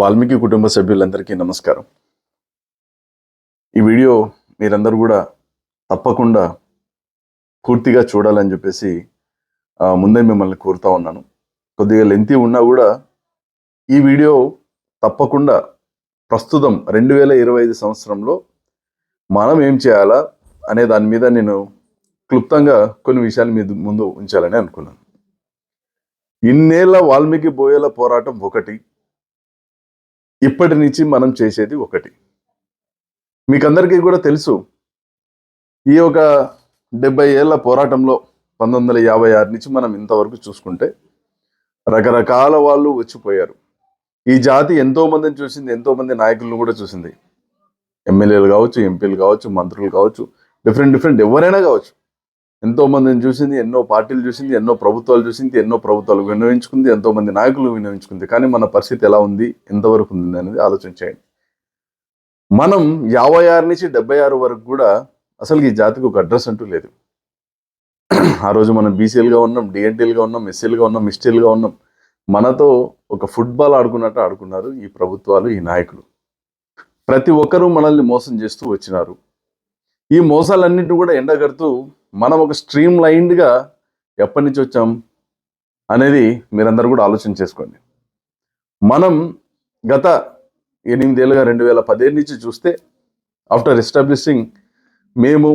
వాల్మీకి కుటుంబ సభ్యులందరికీ నమస్కారం. ఈ వీడియో మీరందరూ కూడా తప్పకుండా పూర్తిగా చూడాలని చెప్పేసి ముందే మిమ్మల్ని కోరుతా ఉన్నాను. కొద్దిగా లెంతి ఉన్నా కూడా ఈ వీడియో తప్పకుండా ప్రస్తుతం రెండు వేల ఇరవై ఐదు సంవత్సరంలో మనం ఏం చేయాలా అనే దాని మీద నేను క్లుప్తంగా కొన్ని విషయాలు మీ ముందు ఉంచాలని అనుకున్నాను. ఇన్నేళ్ళ వాల్మీకి బోయేల పోరాటం ఒకటి. ఇప్పటి నుంచి మనం చేసేది ఒకటి. మీకందరికీ కూడా తెలుసు ఈ ఒక డెబ్బై ఏళ్ళ పోరాటంలో పంతొమ్మిది వందల యాభై ఆరు నుంచి మనం ఇంతవరకు చూసుకుంటే రకరకాల వాళ్ళు వచ్చిపోయారు. ఈ జాతి ఎంతోమందిని చూసింది ఎంతోమంది నాయకులను కూడా చూసింది. ఎమ్మెల్యేలు కావచ్చు ఎంపీలు కావచ్చు మంత్రులు కావచ్చు డిఫరెంట్ డిఫరెంట్ ఎవరైనా కావచ్చు. ఎంతో మందిని చూసింది ఎన్నో పార్టీలు చూసింది ఎన్నో ప్రభుత్వాలు చూసింది ఎన్నో ప్రభుత్వాలు వినియోగించుకుంది ఎంతో మంది నాయకులు వినియోగించుకుంది. కానీ మన పరిస్థితి ఎలా ఉంది ఎంతవరకు ఉంది అనేది ఆలోచించేయండి మనం యాభై ఆరు నుంచి డెబ్బై ఆరు వరకు కూడా అసలు ఈ జాతికి ఒక అడ్రస్ అంటూ లేదు. ఆ రోజు మనం బీసీలుగా ఉన్నాం డిఎన్టీలుగా ఉన్నాం ఎస్సీలుగా ఉన్నాం ఎస్టీలుగా ఉన్నాం. మనతో ఒక ఫుట్బాల్ ఆడుకున్నట్టు ఆడుకున్నారు ఈ ప్రభుత్వాలు ఈ నాయకులు. ప్రతి ఒక్కరూ మనల్ని మోసం చేస్తూ వచ్చినారు. ఈ మోసాలన్నింటినీ కూడా ఎండగడుతూ మనం ఒక స్ట్రీమ్ లైన్డ్గా ఎప్పటి నుంచి వచ్చాం అనేది మీరందరూ కూడా ఆలోచన చేసుకోండి. మనం గత ఎనిమిదేళ్ళుగా రెండు వేల పదిహేను నుంచి చూస్తే ఆఫ్టర్ ఎస్టాబ్లిషింగ్ మేము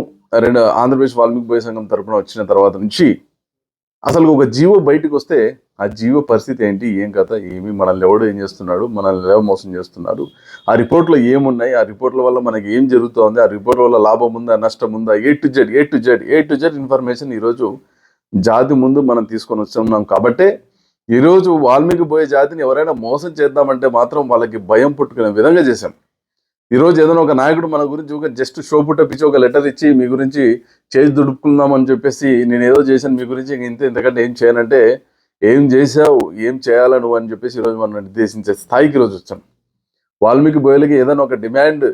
రెండు ఆంధ్రప్రదేశ్ వాల్మీకి బోయ సంఘం తరపున వచ్చిన తర్వాత నుంచి అసలు ఒక జీవో బయటకు వస్తే ఆ జీవో పరిస్థితి ఏంటి ఏం కథ ఏమి? మనల్ని ఎవడు ఏం చేస్తున్నాడు? మనల్ని ఎవరు మోసం చేస్తున్నారు? ఆ రిపోర్ట్లో ఏమున్నాయి? ఆ రిపోర్ట్ల వల్ల మనకి ఏం జరుగుతోంది? ఆ రిపోర్ట్ వల్ల లాభం ఉందా నష్టం ఉందా? A to Z A to Z A to Z information ఈరోజు జాతి ముందు మనం తీసుకొని వస్తున్నాం. కాబట్టే ఈరోజు వాల్మీకి పోయే జాతిని ఎవరైనా మోసం చేద్దామంటే మాత్రం వాళ్ళకి భయం పుట్టుకునే విధంగా చేశాం. ఈరోజు ఏదైనా ఒక నాయకుడు మన గురించి ఒక జస్ట్ షో పుట్టపించి ఒక లెటర్ ఇచ్చి మీ గురించి చేసి దుడుపుకుందాం అని చెప్పేసి నేను ఏదో చేశాను మీ గురించి ఇంత ఇంతకంటే ఏం చేయనంటే ఏం చేశావు ఏం చేయాలా నువ్వు అని చెప్పేసి ఈరోజు మనం నిర్దేశించే స్థాయికి ఈరోజు వచ్చాం. వాల్మీకి బోయలకి ఏదైనా ఒక డిమాండ్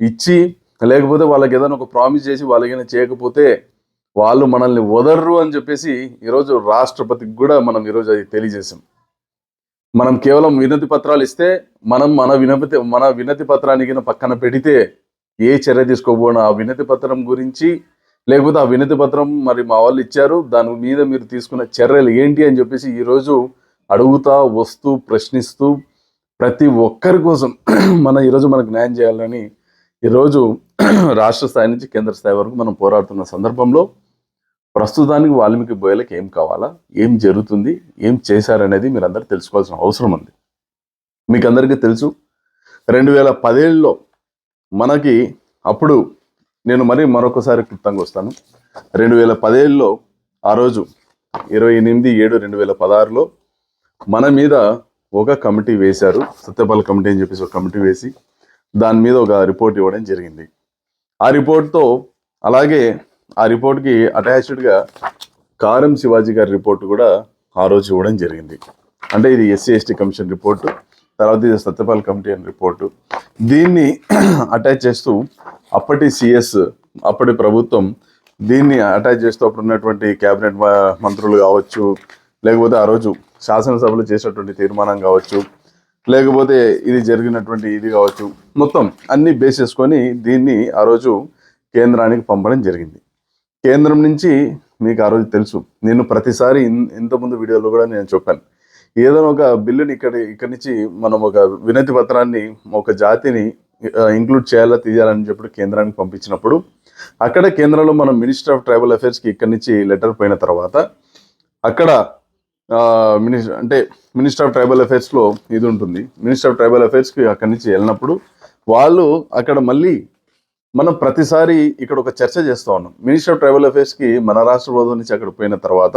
ఇచ్చి లేకపోతే వాళ్ళకి ఏదైనా ఒక ప్రామిస్ చేసి వాళ్ళకైనా చేయకపోతే వాళ్ళు మనల్ని వదర్రు అని చెప్పేసి ఈరోజు రాష్ట్రపతికి కూడా మనం ఈరోజు అది తెలియజేసాం మనం కేవలం వినతి పత్రాలు ఇస్తే మనం మన వినతి మన వినతి పత్రానికి పక్కన పెడితే ఏ చర్య తీసుకోబోనా? ఆ వినతి పత్రం గురించి లేకపోతే ఆ వినతి పత్రం మరి మా వాళ్ళు ఇచ్చారు దాని మీద మీరు తీసుకున్న చర్యలు ఏంటి అని చెప్పేసి ఈరోజు అడుగుతా వస్తూ ప్రశ్నిస్తూ ప్రతి ఒక్కరి కోసం మన ఈరోజు మనకు న్యాయం చేయాలని ఈరోజు రాష్ట్ర స్థాయి నుంచి కేంద్ర స్థాయి వరకు మనం పోరాడుతున్న సందర్భంలో ప్రస్తుతానికి వాల్మీకి బోయలకు ఏం కావాలా? ఏం జరుగుతుంది? ఏం చేశారనేది మీరు అందరూ తెలుసుకోవాల్సిన అవసరం ఉంది. మీకు అందరికీ తెలుసు రెండు వేల పదేళ్ళలో మనకి అప్పుడు నేను మరి మరొకసారి క్లుప్తంగా వస్తాను. రెండు వేల పదేళ్ళలో ఆ రోజు ఇరవై ఎనిమిది ఏడు రెండు వేల పదహారులో మన మీద ఒక కమిటీ వేశారు. సత్యపాల కమిటీ అని చెప్పేసి ఒక కమిటీ వేసి దాని మీద ఒక రిపోర్ట్ ఇవ్వడం జరిగింది. ఆ రిపోర్ట్తో అలాగే ఆ రిపోర్ట్కి అటాచ్డ్గా కారం శివాజీ గారి రిపోర్ట్ కూడా ఆ రోజు ఇవ్వడం జరిగింది. అంటే ఇది ఎస్సీ ఎస్టీ కమిషన్ రిపోర్టు తర్వాత ఇది సత్యపాల్ కమిటీ అని రిపోర్టు. దీన్ని అటాచ్ చేస్తూ అప్పటి సిఎస్ అప్పటి ప్రభుత్వం దీన్ని అటాచ్ చేస్తూ అప్పుడు ఉన్నటువంటి కేబినెట్ మంత్రులు కావచ్చు లేకపోతే ఆ రోజు శాసనసభలో చేసినటువంటి తీర్మానం కావచ్చు లేకపోతే ఇది జరిగినటువంటి ఇది కావచ్చు మొత్తం అన్ని బేస్ చేసుకొని దీన్ని ఆ రోజు కేంద్రానికి పంపడం జరిగింది. కేంద్రం నుంచి మీకు ఆ రోజు తెలుసు. నేను ప్రతిసారి ఇన్- ఇంతకుముందు వీడియోలో కూడా నేను చెప్పాను. ఏదైనా ఒక బిల్లుని ఇక్కడ ఇక్కడి నుంచి మనం ఒక వినతి పత్రాన్ని ఒక జాతిని ఇంక్లూడ్ చేయాలా తీయాలని చెప్పి కేంద్రానికి పంపించినప్పుడు అక్కడ కేంద్రంలో మనం మినిస్టర్ ఆఫ్ ట్రైబల్ అఫేర్స్కి ఇక్కడి నుంచి లెటర్ పోయిన తర్వాత అక్కడ మినిస్టర్ అంటే మినిస్టర్ ఆఫ్ ట్రైబల్ అఫేర్స్లో ఇది ఉంటుంది. మినిస్టర్ ఆఫ్ ట్రైబల్ అఫేర్స్కి అక్కడి నుంచి వెళ్ళినప్పుడు వాళ్ళు అక్కడ మళ్ళీ మనం ప్రతిసారి ఇక్కడ ఒక చర్చ చేస్తూ ఉన్నాం. మినిస్టర్ ఆఫ్ ట్రైబల్ అఫేర్స్కి మన రాష్ట్ర ప్రభుత్వం నుంచి అక్కడ పోయిన తర్వాత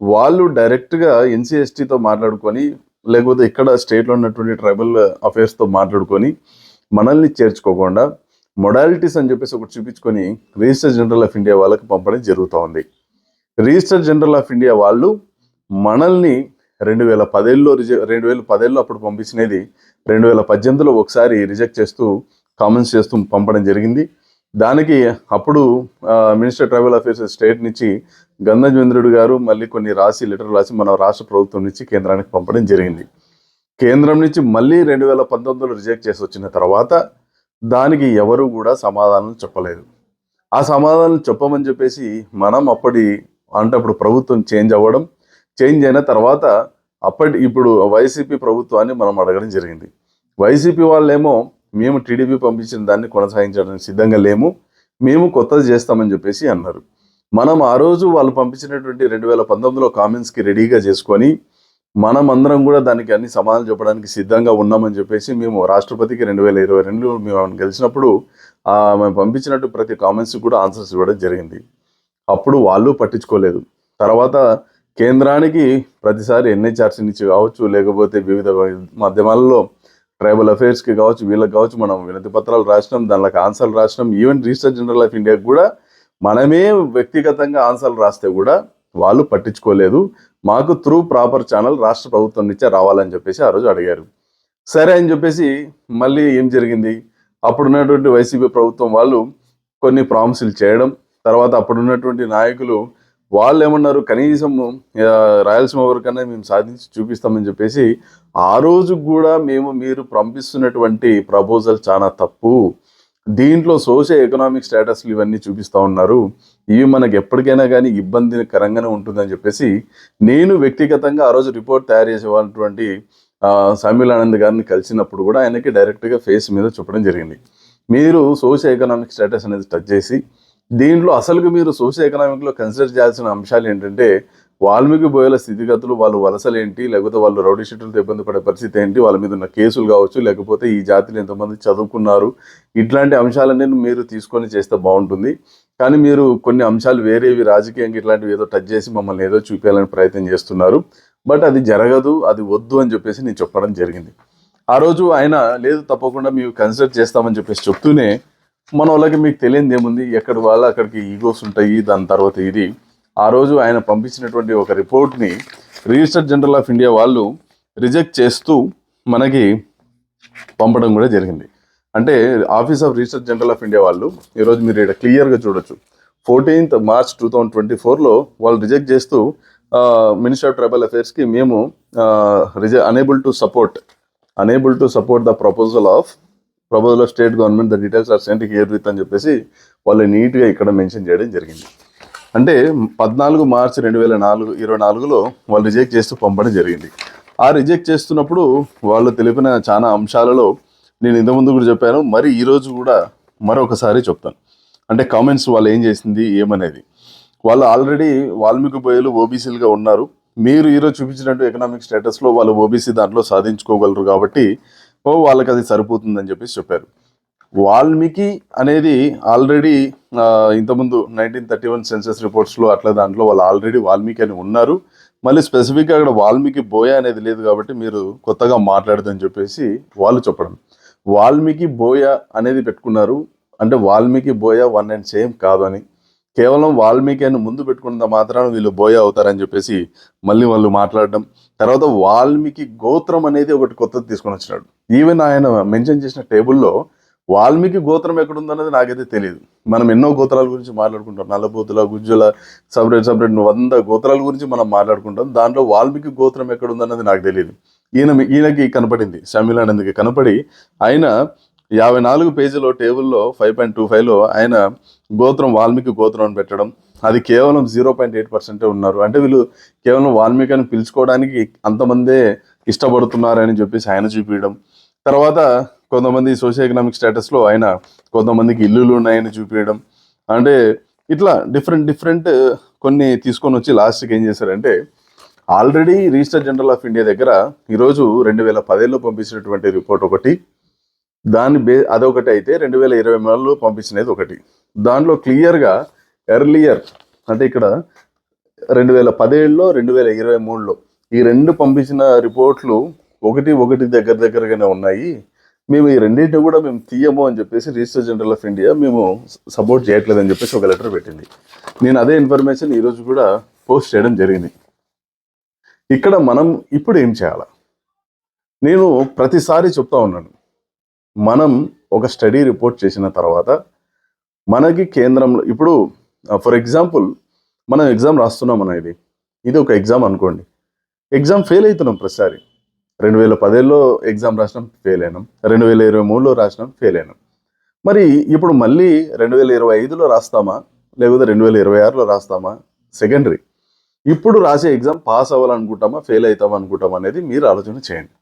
వాళ్ళు డైరెక్ట్గా ఎన్సీఎస్టీతో మాట్లాడుకొని లేకపోతే ఇక్కడ స్టేట్లో ఉన్నటువంటి ట్రైబల్ అఫేర్స్తో మాట్లాడుకొని మనల్ని చేర్చుకోకుండా మొడాలిటీస్ అని చెప్పేసి ఒకటి చూపించుకొని రిజిస్టర్ జనరల్ ఆఫ్ ఇండియా వాళ్ళకి పంపడం జరుగుతూ ఉంది. రిజిస్టర్ జనరల్ ఆఫ్ ఇండియా వాళ్ళు మనల్ని రెండు వేల పదేళ్ళలో రిజె రెండు వేల పదేళ్ళలో అప్పుడు పంపించినది రెండు వేల పద్దెనిమిదిలో ఒకసారి రిజెక్ట్ చేస్తూ కామెంట్స్ చేస్తూ పంపడం జరిగింది. దానికి అప్పుడు మినిస్టర్ ట్రైబల్ అఫేర్స్ స్టేట్ నుంచి గంధజేంద్రుడు గారు మళ్ళీ కొన్ని రాసి లెటర్ రాసి మన రాష్ట్ర ప్రభుత్వం నుంచి కేంద్రానికి పంపడం జరిగింది. కేంద్రం నుంచి మళ్ళీ రెండు వేల పంతొమ్మిదిలో రిజెక్ట్ చేసి వచ్చిన తర్వాత దానికి ఎవరు కూడా సమాధానం చెప్పలేదు. ఆ సమాధానం చెప్పమని చెప్పేసి మనం అప్పటి అంటే అప్పుడు ప్రభుత్వం చేంజ్ అవ్వడం చేంజ్ అయిన తర్వాత అప్పటి ఇప్పుడు వైసీపీ ప్రభుత్వాన్ని మనం అడగడం జరిగింది. వైసీపీ వాళ్ళేమో మేము టీడీపీ పంపించిన దాన్ని కొనసాగించడానికి సిద్ధంగా లేము. మేము కొత్తది చేస్తామని చెప్పేసి అన్నారు. మనం ఆ రోజు వాళ్ళు పంపించినటువంటి రెండు వేల పంతొమ్మిదిలో కామెంట్స్కి రెడీగా చేసుకొని మనం అందరం కూడా దానికి అన్ని సమాధానం చెప్పడానికి సిద్ధంగా ఉన్నామని చెప్పేసి మేము రాష్ట్రపతికి రెండు వేల ఇరవై రెండులో మేము ఆమెను గెలిచినప్పుడు ఆమె మేము పంపించినట్టు ప్రతి కామెంట్స్కి కూడా ఆన్సర్స్ ఇవ్వడం జరిగింది. అప్పుడు వాళ్ళు పట్టించుకోలేదు. తర్వాత కేంద్రానికి ప్రతిసారి ఎన్హెచ్ఆర్సీ నుంచి కావచ్చు లేకపోతే వివిధ మాధ్యమాలలో ట్రైబల్ అఫైర్స్కి కావచ్చు వీళ్ళకి కావచ్చు మనం వినతి పత్రాలు రాసినాం దానిలోకి ఆన్సర్లు రాసినాం. ఈవెన్ రిజిస్టర్ జనరల్ ఆఫ్ ఇండియాకి కూడా మనమే వ్యక్తిగతంగా ఆన్సర్లు రాస్తే కూడా వాళ్ళు పట్టించుకోలేదు. మాకు త్రూ ప్రాపర్ ఛానల్ రాష్ట్ర ప్రభుత్వం నుంచే రావాలని చెప్పేసి ఆ రోజు అడిగారు. సరే అని చెప్పేసి మళ్ళీ ఏం జరిగింది? అప్పుడున్నటువంటి వైసీపీ ప్రభుత్వం వాళ్ళు కొన్ని ప్రామిసులు చేయడం తర్వాత అప్పుడున్నటువంటి నాయకులు వాళ్ళు ఏమన్నారు కనీసం రాయలసీమ వరకన్నా మేము సాధించి చూపిస్తామని చెప్పేసి ఆ రోజు కూడా మేము మీరు పంపిస్తున్నటువంటి ప్రపోజల్ చాలా తప్పు. దీంట్లో సోషల్ ఎకనామిక్ స్టేటస్లు ఇవన్నీ చూపిస్తూ ఉన్నారు. ఇవి మనకి ఎప్పటికైనా కానీ ఇబ్బందికరంగానే ఉంటుందని చెప్పేసి నేను వ్యక్తిగతంగా ఆ రోజు రిపోర్ట్ తయారు చేసేవాళ్ళటువంటి ఆ, సమీల్ ఆనంద్ గారిని కలిసినప్పుడు కూడా ఆయనకి డైరెక్ట్గా ఫేస్ మీద చెప్పడం జరిగింది. మీరు సోషియో ఎకనామిక్ స్టేటస్ అనేది టచ్ చేసి దీంట్లో అసలుకి మీరు సోషల్ ఎకనామిక్లో కన్సిడర్ చేయాల్సిన అంశాలు ఏంటంటే వాల్మీకి బోయల స్థితిగతులు వాళ్ళు వలసలు ఏంటి లేకపోతే వాళ్ళు రౌడీ షీట్లతో ఇబ్బంది పడే పరిస్థితి ఏంటి వాళ్ళ మీద ఉన్న కేసులు కావచ్చు లేకపోతే ఈ జాతిలో ఎంతమంది చదువుకున్నారు ఇట్లాంటి అంశాలన్నీ మీరు తీసుకొని చేస్తే బాగుంటుంది. కానీ మీరు కొన్ని అంశాలు వేరేవి రాజకీయంగా ఇట్లాంటివి ఏదో టచ్ చేసి మమ్మల్ని ఏదో చూపించాలని ప్రయత్నం చేస్తున్నారు. బట్ అది జరగదు అది వద్దు అని చెప్పేసి నేను చెప్పడం జరిగింది. ఆ రోజు ఆయన లేదు తప్పకుండా మేము కన్సిడర్ చేస్తామని చెప్పేసి చెప్తూనే మన వాళ్ళకి మీకు తెలియదు ఏముంది? ఎక్కడ వాళ్ళ అక్కడికి ఈగోస్ ఉంటాయి దాని తర్వాత ఇది. ఆ రోజు ఆయన పంపించినటువంటి ఒక రిపోర్ట్ని రిజిస్టర్ జనరల్ ఆఫ్ ఇండియా వాళ్ళు రిజెక్ట్ చేస్తూ మనకి పంపడం కూడా జరిగింది. అంటే office of register general of India వాళ్ళు ఈరోజు మీరు ఇక్కడ క్లియర్గా చూడొచ్చు. Fourteenth March two thousand twenty ఫోర్లో వాళ్ళు రిజెక్ట్ చేస్తూ మినిస్టర్ ఆఫ్ ట్రైబల్ అఫేర్స్కి మేము రిజె unable to support unable to support the proposal of proposal of state government the details are sent here with అని చెప్పేసి వాళ్ళు నీట్గా ఇక్కడ మెన్షన్ చేయడం జరిగింది. అంటే పద్నాలుగు మార్చి రెండు వేల నాలుగు ఇరవై నాలుగులో వాళ్ళు రిజెక్ట్ చేస్తూ పంపడం జరిగింది. ఆ రిజెక్ట్ చేస్తున్నప్పుడు వాళ్ళు తెలిపిన చాలా అంశాలలో నేను ఇంతకుముందు కూడా చెప్పాను మరి ఈరోజు కూడా మరొకసారి చెప్తాను. అంటే కామెంట్స్ వాళ్ళు ఏం చేసింది ఏమనేది. వాళ్ళు ఆల్రెడీ వాల్మీకి బోయలు ఓబీసీలుగా ఉన్నారు. మీరు ఈరోజు చూపించినట్టు ఎకనామిక్ స్టేటస్లో వాళ్ళు ఓబీసీ దాంట్లో సాధించుకోగలరు కాబట్టి ఓ వాళ్ళకి అది సరిపోతుందని చెప్పేసి చెప్పారు. వాల్మీకి అనేది ఆల్రెడీ ఇంతకుముందు నైన్టీన్ థర్టీ వన్ సెన్సెస్ రిపోర్ట్స్లో అట్లా దాంట్లో వాళ్ళు ఆల్రెడీ వాల్మీకి అని ఉన్నారు. మళ్ళీ స్పెసిఫిక్గా అక్కడ వాల్మీకి బోయ అనేది లేదు కాబట్టి మీరు కొత్తగా మాట్లాడదని చెప్పేసి వాళ్ళు చెప్పడం. వాల్మీకి బోయ అనేది పెట్టుకున్నారు. అంటే Valmiki Boya one and same కాదు అని కేవలం వాల్మీకి అని ముందు పెట్టుకున్నంత మాత్రాన వీళ్ళు బోయ అవుతారని చెప్పేసి మళ్ళీ వాళ్ళు మాట్లాడడం. తర్వాత వాల్మీకి గోత్రం అనేది ఒకటి కొత్తది తీసుకొని వచ్చినాడు. ఈవెన్ ఆయన మెన్షన్ చేసిన టేబుల్లో వాల్మీకి గోత్రం ఎక్కడుందన్నది నాకైతే తెలియదు మనం ఎన్నో గోత్రాల గురించి మాట్లాడుకుంటాం. నల్లబోతుల గుజ్జుల సపరేట్ సపరేట్ వంద గోత్రాల గురించి మనం మాట్లాడుకుంటాం. దాంట్లో వాల్మీకి గోత్రం ఎక్కడుందన్నది నాకు తెలియదు ఈయన ఈయనకి కనపడింది. షమీలానంద్కి కనపడి ఆయన యాభై నాలుగు పేజీలో టేబుల్లో ఫైవ్ పాయింట్ టూ ఫైవ్లో ఆయన గోత్రం వాల్మీకి గోత్రం అని పెట్టడం అది కేవలం జీరో పాయింట్ ఎయిట్ పర్సెంటే ఉన్నారు. అంటే వీళ్ళు కేవలం వాల్మీకిని పిలుచుకోవడానికి అంతమందే ఇష్టపడుతున్నారని చెప్పేసి ఆయన చూపించడం. తర్వాత కొంతమంది సోషల్ ఎకనామిక్ స్టేటస్లో ఆయన కొంతమందికి ఇల్లులు ఉన్నాయని చూపించడం. అంటే ఇట్లా డిఫరెంట్ డిఫరెంట్ కొన్ని తీసుకొని వచ్చి లాస్ట్కి ఏం చేశారంటే already register general of India దగ్గర ఈరోజు రెండు వేల పదేళ్ళు పంపించినటువంటి రిపోర్ట్ ఒకటి. దాని బే అదొకటి అయితే రెండు వేల ఇరవై మూడులో పంపించినది ఒకటి. దాంట్లో క్లియర్గా ఎర్లియర్. అంటే ఇక్కడ రెండు వేల పదేళ్ళలో రెండు వేల ఇరవై మూడులో ఈ రెండు పంపించిన రిపోర్ట్లు ఒకటి ఒకటి దగ్గర దగ్గరగానే ఉన్నాయి. మేము ఈ రెండింటిని కూడా మేము తీయము అని చెప్పేసి రిజిస్టర్ జనరల్ ఆఫ్ ఇండియా మేము సపోర్ట్ చేయట్లేదని చెప్పేసి ఒక లెటర్ పెట్టింది. నేను అదే ఇన్ఫర్మేషన్ ఈరోజు కూడా పోస్ట్ చేయడం జరిగింది. ఇక్కడ మనం ఇప్పుడు ఏం చేయాలా? నేను ప్రతిసారి చెప్తా ఉన్నాను. మనం ఒక స్టడీ రిపోర్ట్ చేసిన తర్వాత మనకి కేంద్రంలో ఇప్పుడు Uh, ఫర్ ఎగ్జాంపుల్ మనం ఎగ్జామ్ రాస్తున్నాం అనేది ఇది. ఇది ఒక ఎగ్జామ్ అనుకోండి. ఎగ్జామ్ ఫెయిల్ అవుతున్నాం ప్రతిసారి. రెండు వేల పదేళ్ళలో ఎగ్జామ్ రాసినాం ఫెయిల్ అయినాం. రెండు వేల ఇరవై మూడులో రాసినాం ఫెయిల్ అయినాం. మరి ఇప్పుడు మళ్ళీ రెండు వేల ఇరవై ఐదులో రాస్తామా? లేకపోతే రెండు వేల ఇరవై ఆరులో రాస్తామా? సెకండరీ ఇప్పుడు రాసే ఎగ్జామ్ పాస్ అవ్వాలనుకుంటామా? ఫెయిల్ అవుతామా అనుకుంటామా అనేది మీరు ఆలోచన చేయండి.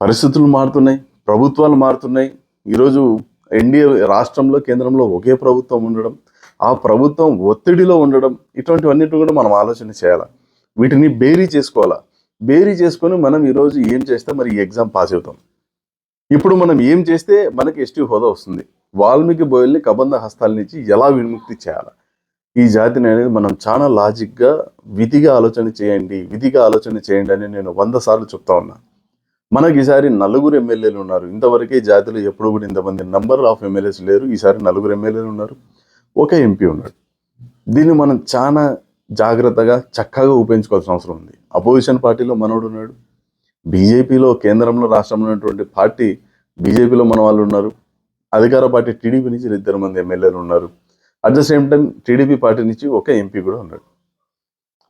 పరిస్థితులు మారుతున్నాయి ప్రభుత్వాలు మారుతున్నాయి. ఈరోజు ఎన్డీఏ రాష్ట్రంలో కేంద్రంలో ఒకే ప్రభుత్వం ఉండడం ఆ ప్రభుత్వం ఒత్తిడిలో ఉండడం ఇటువంటివన్నిటి కూడా మనం ఆలోచన చేయాలి? వీటిని బేరీ చేసుకోవాలా? బేరీ చేసుకొని మనం ఈరోజు ఏం చేస్తే మరి ఈ ఎగ్జామ్ పాస్ అవుతాం? ఇప్పుడు మనం ఏం చేస్తే మనకి ఎస్టీ హోదా వస్తుంది? వాల్మీకి బోయల్ని కబంధ హస్తాల నుంచి ఎలా విముక్తి చేయాలి? ఈ జాతిని అనేది మనం చాలా లాజిక్గా విధిగా ఆలోచన చేయండి విధిగా ఆలోచన చేయండి అని నేను వంద సార్లు చెప్తా ఉన్నా. మనకి ఈసారి నలుగురు ఎమ్మెల్యేలు ఉన్నారు. ఇంతవరకే జాతిలో ఎప్పుడు కూడా ఇంతమంది నంబర్ ఆఫ్ ఎమ్మెల్యేస్ లేరు. ఈసారి నలుగురు ఎమ్మెల్యేలు ఉన్నారు. ఒక ఎంపీ ఉన్నాడు. దీన్ని మనం చాలా జాగ్రత్తగా చక్కగా ఉపయోగించుకోవాల్సిన అవసరం ఉంది. అపోజిషన్ పార్టీలో మనోడు ఉన్నాడు. బీజేపీలో కేంద్రంలో రాష్ట్రంలో ఉన్నటువంటి పార్టీ బీజేపీలో మన వాళ్ళు ఉన్నారు. అధికార పార్టీ టీడీపీ నుంచి ఇద్దరు మంది ఎమ్మెల్యేలు ఉన్నారు. At the same time TDP party నుంచి ఒక ఎంపీ కూడా ఉన్నాడు.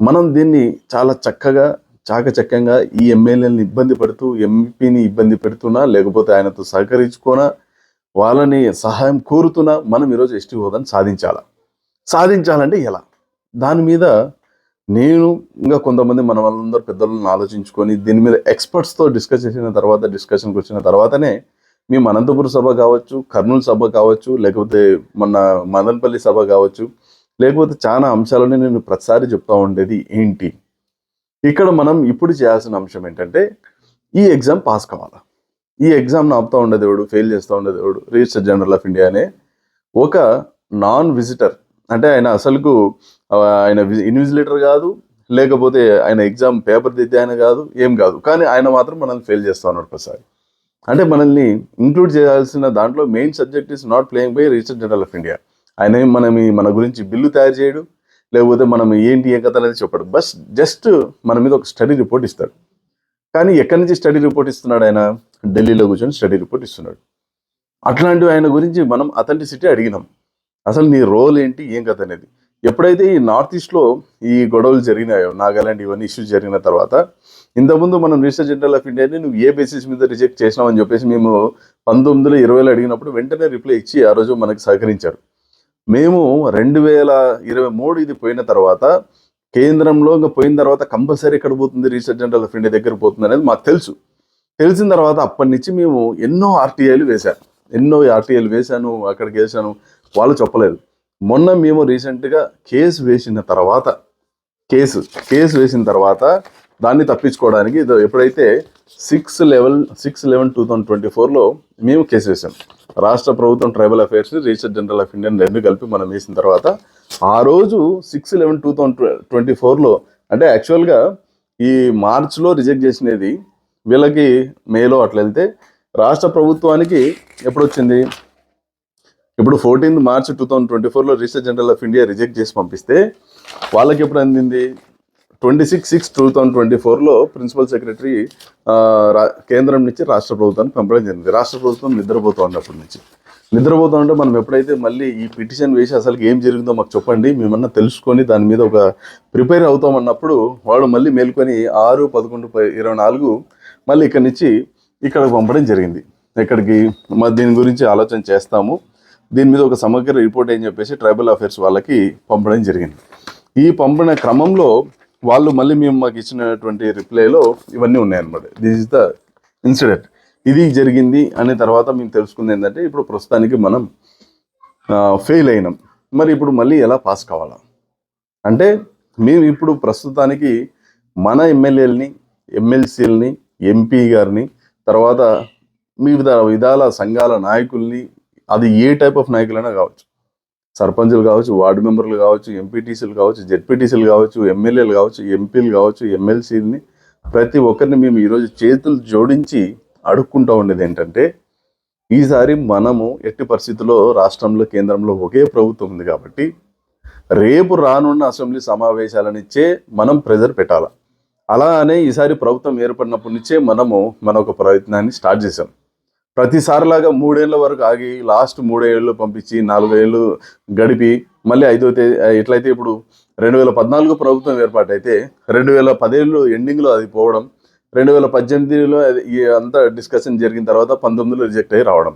మనం దీన్ని చాలా చక్కగా చాకచక్యంగా ఈ ఎమ్మెల్యేలను ఇబ్బంది పెడుతూ ఎంపీని ఇబ్బంది పెడుతున్నా లేకపోతే ఆయనతో సహకరించుకోనా వాళ్ళని సహాయం కోరుతున్నా మనం ఈరోజు ఎస్టీ హోదాని సాధించాలా? సాధించాలంటే ఎలా? దాని మీద నేను ఇంకా కొంతమంది మన వాళ్ళందరూ పెద్దలను ఆలోచించుకొని దీని మీద ఎక్స్పర్ట్స్తో డిస్కస్ చేసిన తర్వాత డిస్కషన్కి వచ్చిన తర్వాతనే మేము అనంతపురం సభ కావచ్చు కర్నూలు సభ కావచ్చు లేకపోతే మన మదనపల్లి సభ కావచ్చు లేకపోతే చాలా అంశాలని నేను ప్రతిసారి చెప్తా ఉండేది ఏంటి? ఇక్కడ మనం ఇప్పుడు చేయాల్సిన అంశం ఏంటంటే ఈ ఎగ్జామ్ పాస్ కావాలా? ఈ ఎగ్జామ్ను ఆపుతూ ఉండేది ఎవడు ఫెయిల్ చేస్తూ ఉండేది ఎవడు రిజిస్టర్ జనరల్ ఆఫ్ ఇండియా అనే ఒక నాన్ విజిటర్ అంటే ఆయన అసలుకు ఆయన ఇన్విజిలేటర్ కాదు లేకపోతే ఆయన ఎగ్జామ్ పేపర్ దిద్దే ఆయన కాదు ఏం కాదు. కానీ ఆయన మాత్రం మనల్ని ఫెయిల్ చేస్తూ ఉన్నాడు ఒకసారి అంటే మనల్ని ఇంక్లూడ్ చేయాల్సిన దాంట్లో main subject is not playing by register general of India ఆయన ఏం మనం మన గురించి బిల్లు తయారు చేయడు లేకపోతే మనం ఏంటి ఏ కథ అనేది చెప్పడు. బస్ జస్ట్ మన మీద ఒక స్టడీ రిపోర్ట్ ఇస్తాడు. కానీ ఎక్కడి నుంచి స్టడీ రిపోర్ట్ ఇస్తున్నాడు ఆయన? ఢిల్లీలో కూర్చొని స్టడీ రిపోర్ట్ ఇస్తున్నాడు. అట్లాంటి ఆయన గురించి మనం అథెంటిసిటీ అడిగినాం. అసలు నీ రోల్ ఏంటి? ఏం కథ అనేది? ఎప్పుడైతే ఈ నార్త్ ఈస్ట్లో ఈ గొడవలు జరిగినాయో నాగాలాండ్ ఇవన్నీ ఇష్యూస్ జరిగిన తర్వాత ఇంతకుముందు మనం రిజిస్టర్ జనరల్ ఆఫ్ ఇండియాని నువ్వు ఏ బేసిస్ మీద రిజెక్ట్ చేసినావని చెప్పేసి మేము పంతొమ్మిది వందల ఇరవైలో అడిగినప్పుడు వెంటనే రిప్లై ఇచ్చి ఆ రోజు మనకు సహకరించారు. మేము రెండు వేల ఇరవై మూడు ఇది పోయిన తర్వాత కేంద్రంలో ఇంకా పోయిన తర్వాత కంపల్సరీ ఎక్కడ పోతుంది రీసెర్చ్ జనరల్ ఆఫ్ ఇండియా దగ్గర పోతుంది అనేది మాకు తెలుసు. తెలిసిన తర్వాత అప్పటి నుంచి మేము ఎన్నో ఆర్టీఐలు వేశాను ఎన్నో ఆర్టీఐలు వేశాను అక్కడికి వేసాను వాళ్ళు చెప్పలేదు. మొన్న మేము రీసెంట్గా కేసు వేసిన తర్వాత కేసు కేసు వేసిన తర్వాత దాన్ని తప్పించుకోవడానికి ఎప్పుడైతే six level six eleven two thousand twenty ఫోర్లో మేము కేసు వేసాం రాష్ట్ర ప్రభుత్వం tribal affairs register general of Indian రెండు కలిపి మనం వేసిన తర్వాత ఆ రోజు six eleven two thousand twenty ఫోర్లో అంటే యాక్చువల్గా ఈ మార్చ్లో రిజెక్ట్ చేసినది వీళ్ళకి మేలో అట్లా వెళ్తే రాష్ట్ర ప్రభుత్వానికి ఎప్పుడు వచ్చింది ఇప్పుడు fourteenth March two thousand twenty ఫోర్లో register general of India reject చేసి పంపిస్తే వాళ్ళకి ఎప్పుడు అందింది? Twenty six six two thousand twenty ఫోర్లో ప్రిన్సిపల్ సెక్రటరీ కేంద్రం నుంచి రాష్ట్ర ప్రభుత్వానికి పంపడం జరిగింది. రాష్ట్ర ప్రభుత్వం నిద్రపోతూ ఉన్నప్పటి నుంచి. నిద్రపోతూ ఉంటే మనం ఎప్పుడైతే మళ్ళీ ఈ పిటిషన్ వేసి అసలు ఏం జరిగిందో మాకు చెప్పండి మేమన్నా తెలుసుకొని దాని మీద ఒక ప్రిపేర్ అవుతామన్నప్పుడు వాడు మళ్ళీ మేల్కొని ఆరు పదకొండు ఇరవై నాలుగు మళ్ళీ ఇక్కడి నుంచి ఇక్కడికి పంపడం జరిగింది. ఇక్కడికి మరి దీని గురించి ఆలోచన చేస్తాము. దీని మీద ఒక సమగ్ర రిపోర్ట్ అని చెప్పేసి ట్రైబల్ అఫేర్స్ వాళ్ళకి పంపడం జరిగింది. ఈ పంపిన క్రమంలో వాళ్ళు మళ్ళీ మేము మాకు ఇచ్చినటువంటి రిప్లైలో ఇవన్నీ ఉన్నాయన్నమాట. దిస్ ఇస్ ద ఇన్సిడెంట్ ఇది జరిగింది అనే తర్వాత మేము తెలుసుకుంది ఏంటంటే ఇప్పుడు ప్రస్తుతానికి మనం ఫెయిల్ అయినాం. మరి ఇప్పుడు మళ్ళీ ఎలా పాస్ కావాలా? అంటే మేము ఇప్పుడు ప్రస్తుతానికి మన ఎమ్మెల్యేలని ఎమ్మెల్సీలని ఎంపీ గారిని తర్వాత వివిధ విధాల సంఘాల నాయకుల్ని అది ఏ టైప్ ఆఫ్ నాయకులైనా కావచ్చు. సర్పంచులు కావచ్చు వార్డు మెంబర్లు కావచ్చు ఎంపీటీసీలు కావచ్చు జెడ్పీటీసీలు కావచ్చు ఎమ్మెల్యేలు కావచ్చు ఎంపీలు కావచ్చు ఎమ్మెల్సీలని ప్రతి ఒక్కరిని మేము ఈరోజు చేతులు జోడించి అడుక్కుంటూ ఉండేది ఏంటంటే ఈసారి మనము ఎట్టి పరిస్థితుల్లో రాష్ట్రంలో కేంద్రంలో ఒకే ప్రభుత్వం ఉంది కాబట్టి రేపు రానున్న అసెంబ్లీ సమావేశాలనిచ్చే మనం ప్రెజర్ పెట్టాలి? అలానే ఈసారి ప్రభుత్వం ఏర్పడినప్పటి నుంచే మనము మన ఒక ప్రయత్నాన్ని స్టార్ట్ చేసాం ప్రతిసారిలాగా మూడేళ్ళ వరకు ఆగి లాస్ట్ మూడేళ్ళు పంపించి నాలుగేళ్ళు గడిపి మళ్ళీ ఐదో తేదీ ఎట్లయితే ఇప్పుడు రెండు వేల పద్నాలుగు ప్రభుత్వం ఏర్పాటైతే రెండు వేల పదేళ్ళు ఎండింగ్లో అది పోవడం రెండు వేల పద్దెనిమిదిలో అది- అంతా డిస్కషన్ జరిగిన తర్వాత పంతొమ్మిదిలో రిజెక్ట్ అయ్యి రావడం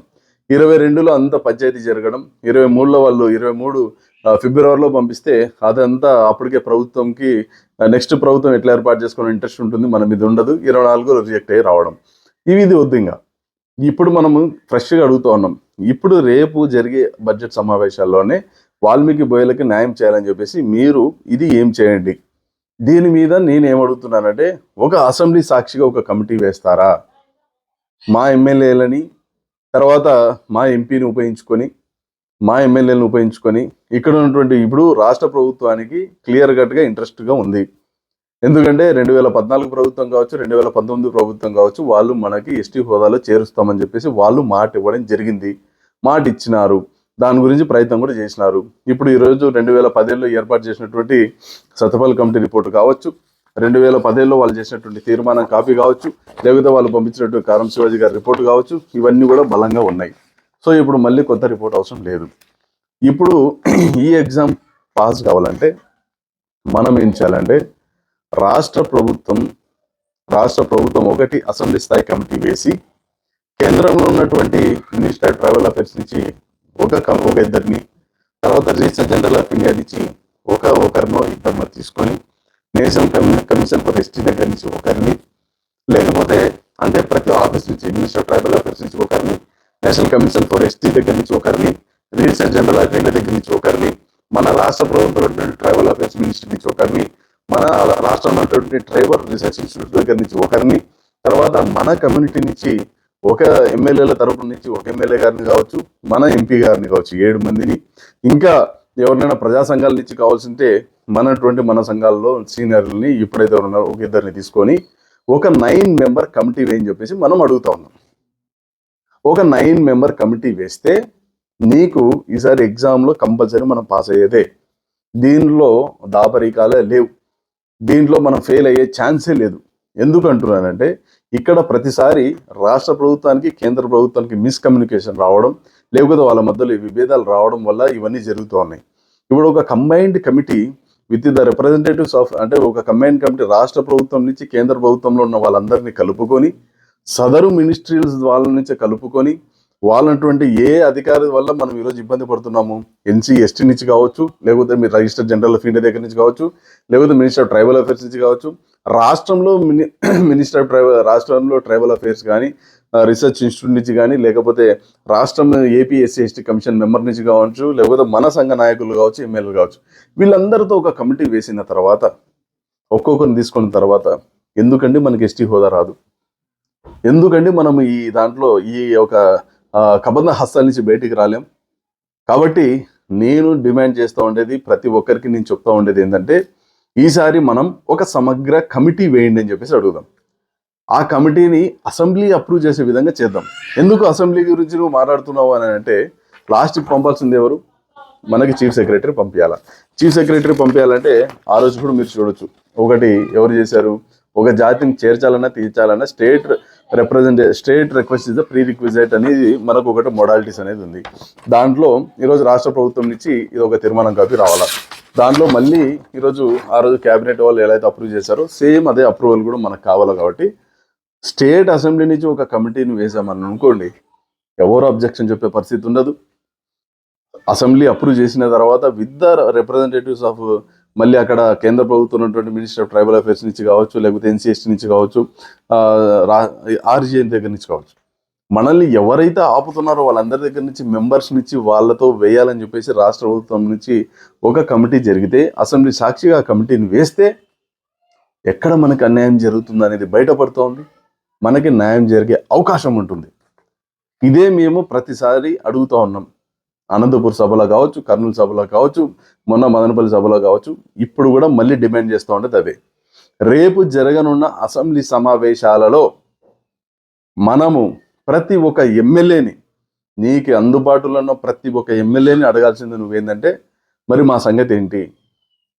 ఇరవై రెండులో అంత పంచాయతీ జరగడం ఇరవై మూడులో వాళ్ళు ఇరవై మూడు ఫిబ్రవరిలో పంపిస్తే అదంతా అప్పటికే ప్రభుత్వంకి నెక్స్ట్ ప్రభుత్వం ఎట్లా ఏర్పాటు చేసుకోవడం ఇంట్రెస్ట్ ఉంటుంది మన ఇది ఉండదు. ఇరవై నాలుగులో రిజెక్ట్ అయ్యి రావడం. ఇవి ఇది వద్దు ఇంకా ఇప్పుడు మనము ఫ్రెష్గా అడుగుతూ ఉన్నాం. ఇప్పుడు రేపు జరిగే బడ్జెట్ సమావేశాల్లోనే వాల్మీకి బోయలకి న్యాయం చేయాలని చెప్పేసి మీరు ఇది ఏం చేయండి? దీని మీద నేను ఏమడుగుతున్నానంటే ఒక అసెంబ్లీ సాక్షిగా ఒక కమిటీ వేస్తారా? మా ఎమ్మెల్యేలని తర్వాత మా ఎంపీని ఉపయోగించుకొని మా ఎమ్మెల్యేలను ఉపయోగించుకొని ఇక్కడ ఉన్నటువంటి ఇప్పుడు రాష్ట్ర ప్రభుత్వానికి క్లియర్ కట్గా ఇంట్రెస్ట్గా ఉంది. ఎందుకంటే రెండు వేల పద్నాలుగు ప్రభుత్వం కావచ్చు రెండు వేల పంతొమ్మిది ప్రభుత్వం కావచ్చు వాళ్ళు మనకి ఎస్టీ హోదాలో చేరుస్తామని చెప్పేసి వాళ్ళు మాట ఇవ్వడం జరిగింది. మాట ఇచ్చినారు. దాని గురించి ప్రయత్నం కూడా చేసినారు. ఇప్పుడు ఈరోజు రెండు వేల పదేళ్ళలో ఏర్పాటు చేసినటువంటి సతపాల్ కమిటీ రిపోర్ట్ కావచ్చు రెండు వేల పదేళ్ళలో వాళ్ళు చేసినటువంటి తీర్మానం కాపీ కావచ్చు లేకపోతే వాళ్ళు పంపించినటువంటి కారం శివాజీ గారి రిపోర్ట్ కావచ్చు ఇవన్నీ కూడా బలంగా ఉన్నాయి. సో ఇప్పుడు మళ్ళీ కొత్త రిపోర్ట్ అవసరం లేదు. ఇప్పుడు ఈ ఎగ్జామ్ పాస్ కావాలంటే మనం ఏం చేయాలంటే రాష్ట్ర ప్రభుత్వం రాష్ట్ర ప్రభుత్వం ఒకటి అసెంబ్లీ స్థాయి కమిటీ వేసి కేంద్రంలో ఉన్నటువంటి మినిస్టర్ ట్రావెల్ అఫేర్స్ నుంచి ఒక ఒక ఇద్దరిని తర్వాత రిజిస్టర్ జనరల్ ఆఫ్ ఇండియా నుంచి ఒక ఒకరినో ఇద్దరినో తీసుకొని నేషనల్ కమి- కమిషన్ ఫర్ ఎస్టీ దగ్గర నుంచి ఒకరిని లేకపోతే అంటే ప్రతి ఆఫీస్ నుంచి మినిస్టర్ ట్రైబల్ అఫేర్స్ నుంచి ఒకరిని నేషనల్ కమిషన్ ఫర్ ఎస్టీ దగ్గర నుంచి ఒకరిని రీసెంట్ జనరల్ ఆఫ్ దగ్గర నుంచి ఒకరిని మన రాష్ట్ర ప్రభుత్వం ట్రైబల్ అఫేర్స్ మినిస్టర్ నుంచి ఒకరిని మన రాష్ట్రంలో ఉన్నటువంటి ట్రైబల్ రీసెర్చ్ ఇన్స్టిట్యూట్ దగ్గర నుంచి ఒకరిని తర్వాత మన కమ్యూనిటీ నుంచి ఒక ఎమ్మెల్యేల తరపు నుంచి ఒక ఎమ్మెల్యే గారిని కావచ్చు మన ఎంపీ గారిని కావచ్చు ఏడు మందిని. ఇంకా ఎవరినైనా ప్రజా సంఘాల నుంచి కావాల్సింటే మనటువంటి మన సంఘాల్లో సీనియర్లని ఇప్పుడైతే ఉన్నారో ఒక ఇద్దరిని తీసుకొని ఒక నైన్ మెంబర్ కమిటీ వేయని చెప్పేసి మనం అడుగుతా ఉన్నాం. ఒక నైన్ మెంబర్ కమిటీ వేస్తే నీకు ఈసారి ఎగ్జామ్లో కంపల్సరీ మనం పాస్ అయ్యేదే. దీనిలో దాపరికాలే లేవు. దీంట్లో మనం ఫెయిల్ అయ్యే ఛాన్సే లేదు. ఎందుకు అంటున్నానంటే ఇక్కడ ప్రతిసారి రాష్ట్ర ప్రభుత్వానికి కేంద్ర ప్రభుత్వానికి మిస్కమ్యూనికేషన్ రావడం లేకపోతే వాళ్ళ మధ్యలో విభేదాలు రావడం వల్ల ఇవన్నీ జరుగుతూ ఉన్నాయి. ఇప్పుడు ఒక combined committee with the representatives of అంటే ఒక కంబైన్డ్ కమిటీ రాష్ట్ర ప్రభుత్వం నుంచి కేంద్ర ప్రభుత్వంలో ఉన్న వాళ్ళందరినీ కలుపుకొని సదరు మినిస్ట్రీస్ వాళ్ళ నుంచి కలుపుకొని వాళ్ళటువంటి ఏ అధికారి వల్ల మనం ఈరోజు ఇబ్బంది పడుతున్నాము? ఎన్సీ ఎస్టీ నుంచి కావచ్చు లేకపోతే మీరు రిజిస్టర్ జనరల్ ఆఫ్ ఇండియా దగ్గర నుంచి కావచ్చు లేకపోతే మినిస్టర్ ఆఫ్ ట్రైబల్ అఫేర్స్ నుంచి కావచ్చు రాష్ట్రంలో మిని మినిస్టర్ ఆఫ్ ట్రైబల్ రాష్ట్రంలో ట్రైబల్ అఫేర్స్ కానీ రీసెర్చ్ ఇన్స్టిట్యూట్ నుంచి కానీ లేకపోతే రాష్ట్రం AP SC ST commission member నుంచి కావచ్చు లేకపోతే మన సంఘ నాయకులు కావచ్చు ఎమ్మెల్యేలు కావచ్చు వీళ్ళందరితో ఒక కమిటీ వేసిన తర్వాత ఒక్కొక్కరిని తీసుకున్న తర్వాత ఎందుకండి మనకి ఎస్టీ హోదా రాదు. ఎందుకండి మనం ఈ దాంట్లో ఈ ఒక కబంధ హస్తాల నుంచి బయటికి రాలేం? కాబట్టి నేను డిమాండ్ చేస్తూ ఉండేది ప్రతి ఒక్కరికి నేను చెప్తా ఉండేది ఏంటంటే ఈసారి మనం ఒక సమగ్ర కమిటీ వేయండి అని చెప్పేసి అడుగుదాం. ఆ కమిటీని అసెంబ్లీ అప్రూవ్ చేసే విధంగా చేద్దాం. ఎందుకు అసెంబ్లీ గురించి నువ్వు మాట్లాడుతున్నావు అని అంటే లాస్ట్ పంపాల్సింది ఎవరు? మనకి చీఫ్ సెక్రటరీ పంపించాలా చీఫ్ సెక్రటరీ పంపించాలంటే ఆ రోజు కూడా మీరు చూడొచ్చు. ఒకటి ఎవరు చేశారు? ఒక జాతిని చేర్చాలన్నా తీర్చాలన్నా state represent state request is the prerequisite అనేది మనకు ఒకటి మొడాలిటీస్ అనేది ఉంది. దాంట్లో ఈరోజు రాష్ట్ర ప్రభుత్వం నుంచి ఇది ఒక తీర్మానం కాపీ రావాలా? దాంట్లో మళ్ళీ ఈరోజు ఆ రోజు క్యాబినెట్ వాళ్ళు ఎలా అయితే అప్రూవ్ చేశారో సేమ్ అదే అప్రూవల్ కూడా మనకు కావాలి కాబట్టి స్టేట్ అసెంబ్లీ నుంచి ఒక కమిటీని వేసామని అనుకోండి ఎవరు అబ్జెక్షన్ చెప్పే పరిస్థితి ఉండదు. అసెంబ్లీ అప్రూవ్ చేసిన తర్వాత విత్ ద రిప్రజెంటేటివ్స్ ఆఫ్ మళ్ళీ అక్కడ కేంద్ర ప్రభుత్వం ఉన్నటువంటి మినిస్టర్ ఆఫ్ ట్రైబల్ అఫేర్స్ నుంచి కావచ్చు లేకపోతే ఎన్సీఎస్టీ నుంచి కావచ్చు ఆర్జీఎన్ దగ్గర నుంచి కావచ్చు. మనల్ని ఎవరైతే ఆపుతున్నారో వాళ్ళందరి దగ్గర నుంచి మెంబర్స్ నుంచి వాళ్ళతో వేయాలని చెప్పేసి రాష్ట్ర ప్రభుత్వం నుంచి ఒక కమిటీ జరిగితే అసెంబ్లీ సాక్షిగా ఆ కమిటీని వేస్తే ఎక్కడ మనకి అన్యాయం జరుగుతుంది అనేది బయటపడుతోంది. మనకి న్యాయం జరిగే అవకాశం ఉంటుంది. ఇదే మేము ప్రతిసారి అడుగుతూ ఉన్నాం. అనంతపూర్ సభలో కావచ్చు కర్నూలు సభలో కావచ్చు మొన్న మదనపల్లి సభలో కావచ్చు ఇప్పుడు కూడా మళ్ళీ డిమాండ్ చేస్తూ ఉండేది అవే. రేపు జరగనున్న అసెంబ్లీ సమావేశాలలో మనము ప్రతి ఒక్క ఎమ్మెల్యేని నీకు అందుబాటులో ఉన్న ప్రతి ఒక్క ఎమ్మెల్యేని అడగాల్సింది నువ్వేందంటే మరి మా సంగతి ఏంటి?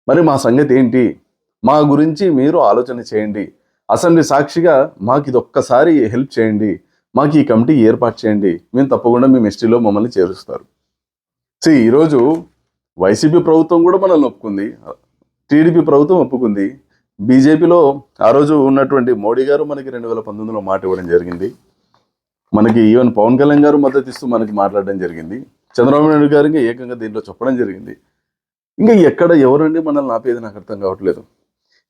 మరి మా సంగతి ఏంటి? మా గురించి మీరు ఆలోచన చేయండి. అసెంబ్లీ సాక్షిగా మాకు ఇది ఒక్కసారి హెల్ప్ చేయండి. మాకు ఈ కమిటీ ఏర్పాటు చేయండి. మేము తప్పకుండా మేము ఎస్టీలో మమ్మల్ని చేరుస్తారు. సి ఈరోజు వైసీపీ ప్రభుత్వం కూడా మనల్ని ఒప్పుకుంది. టీడీపీ ప్రభుత్వం ఒప్పుకుంది. బీజేపీలో ఆ రోజు ఉన్నటువంటి మోడీ గారు మనకి రెండు వేల పంతొమ్మిదిలో మాట ఇవ్వడం జరిగింది. మనకి ఈవెన్ పవన్ కళ్యాణ్ గారు మద్దతు ఇస్తూ మనకి మాట్లాడడం జరిగింది. చంద్రబాబు నాయుడు గారికి ఏకంగా దీంట్లో చెప్పడం జరిగింది. ఇంకా ఎక్కడ ఎవరండి మనల్ని ఆపేది నాకు అర్థం కావట్లేదు.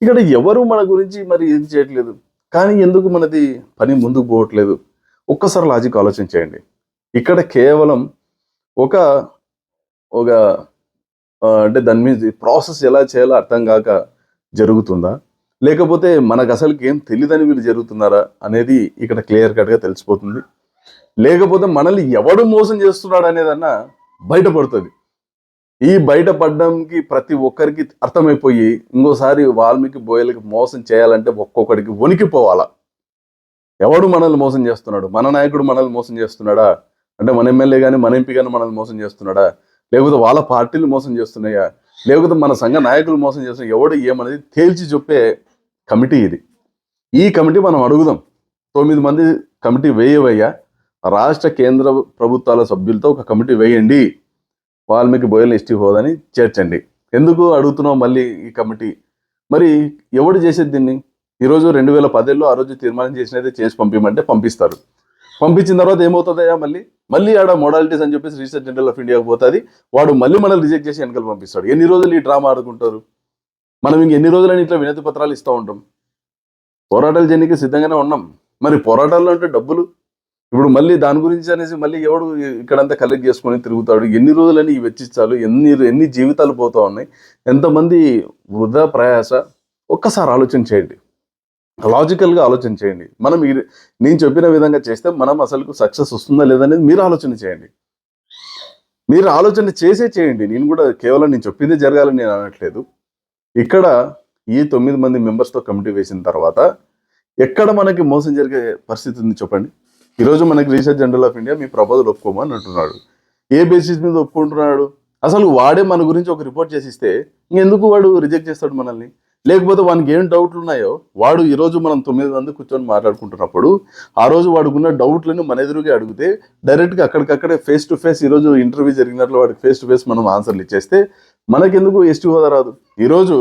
ఇక్కడ ఎవరు మన గురించి మరి ఏం చేయట్లేదు? కానీ ఎందుకు మనది పని ముందుకు పోవట్లేదు? ఒక్కసారి లాజిక్ ఆలోచించేయండి. ఇక్కడ కేవలం ఒక ఒక అంటే దాని మీద ప్రాసెస్ ఎలా చేయాలో అర్థం కాక జరుగుతుందా? లేకపోతే మనకు అసలుకి ఏం తెలియదని వీళ్ళు జరుగుతున్నారా అనేది ఇక్కడ క్లియర్ కట్గా తెలిసిపోతుంది. లేకపోతే మనల్ని ఎవడు మోసం చేస్తున్నాడు అనేదన్నా బయటపడుతుంది. ఈ బయటపడడానికి ప్రతి ఒక్కరికి అర్థమైపోయి ఇంకోసారి వాల్మీకి బోయలకి మోసం చేయాలంటే ఒక్కొక్కడికి వణికిపోవాలా? ఎవడు మనల్ని మోసం చేస్తున్నాడు? మన నాయకుడు మనల్ని మోసం చేస్తున్నాడా? అంటే మన ఎమ్మెల్యే కానీ మన ఎంపీ కానీ మనల్ని మోసం చేస్తున్నాడా? లేకపోతే వాళ్ళ పార్టీలు మోసం చేస్తున్నాయా? లేకపోతే మన సంఘ నాయకులు మోసం చేస్తున్నా ఎవడు ఏమనేది తేల్చి చెప్పే కమిటీ ఇది. ఈ కమిటీ మనం అడుగుదాం. తొమ్మిది మంది కమిటీ వేయవయ్యా. రాష్ట్ర కేంద్ర ప్రభుత్వాల సభ్యులతో ఒక కమిటీ వేయండి. వాల్మీకి బోయల్ ఎస్టీ హోదాని చేర్చండి. ఎందుకు అడుగుతున్నాం మళ్ళీ ఈ కమిటీ? మరి ఎవడు చేసేది దీన్ని? ఈరోజు రెండు వేల పదేళ్ళు ఆ రోజు తీర్మానం చేసినైతే చేసి పంపించమంటే పంపిస్తారు. పంపించిన తర్వాత ఏమవుతుందయ్యా? మళ్ళీ మళ్ళీ ఆడ మోడాలిటీస్ అని చెప్పేసి రీసెర్చ్ జనరల్ ఆఫ్ ఇండియాకి పోతుంది. వాడు మళ్ళీ మనల్ని రిజెక్ట్ చేసి వెనకాల పంపిస్తాడు. ఎన్ని రోజులు ఈ డ్రామా ఆడుకుంటారు? మనం ఇంక ఎన్ని రోజులని ఇట్లా వినతి పత్రాలు ఇస్తూ ఉంటాం? పోరాటాలు చేయడానికి సిద్ధంగానే ఉన్నాం. మరి పోరాటాల్లో అంటే డబ్బులు. ఇప్పుడు మళ్ళీ దాని గురించి అనేసి మళ్ళీ ఎవడు ఇక్కడంతా కలెక్ట్ చేసుకొని తిరుగుతాడు? ఎన్ని రోజులని ఈ వెచ్చించాలు ఎన్ని ఎన్ని జీవితాలు పోతూ ఉన్నాయి? ఎంతమంది వృధా ప్రయాస? ఒక్కసారి ఆలోచన చేయండి. లాజికల్గా ఆలోచన చేయండి. మనం ఈ- నేను చెప్పిన విధంగా చేస్తే మనం అసలు సక్సెస్ వస్తుందా లేదనేది మీరు ఆలోచన చేయండి. మీరు ఆలోచన చేసే చేయండి. నేను కూడా కేవలం నేను చెప్పింది జరగాలని నేను అనట్లేదు. ఇక్కడ ఈ తొమ్మిది మంది మెంబర్స్తో కమిటీ వేసిన తర్వాత ఎక్కడ మనకి మోసం జరిగే పరిస్థితి ఉంది చెప్పండి. ఈరోజు మనకి రీసెర్చ్ జనరల్ ఆఫ్ ఇండియా మీ ప్రపోజల్ ఒప్పుకోమని అంటున్నాడు. ఏ బేసిస్ మీద ఒప్పుకుంటున్నాడు? అసలు వాడే మన గురించి ఒక రిపోర్ట్ చేసి ఇస్తే ఇంకెందుకు వాడు రిజెక్ట్ చేస్తాడు మనల్ని? లేకపోతే వానికి ఏం డౌట్లు ఉన్నాయో వాడు ఈరోజు మనం తొమ్మిది మంది కూర్చొని మాట్లాడుకుంటున్నప్పుడు ఆ రోజు వాడుకున్న డౌట్లను మన ఎదురుగా అడిగితే డైరెక్ట్గా అక్కడికక్కడే ఫేస్ టు ఫేస్ ఈరోజు ఇంటర్వ్యూ జరిగినట్లు వాడికి ఫేస్ టు ఫేస్ మనం ఆన్సర్లు ఇచ్చేస్తే మనకెందుకు ఎస్టీ హోదా రాదు? ఈరోజు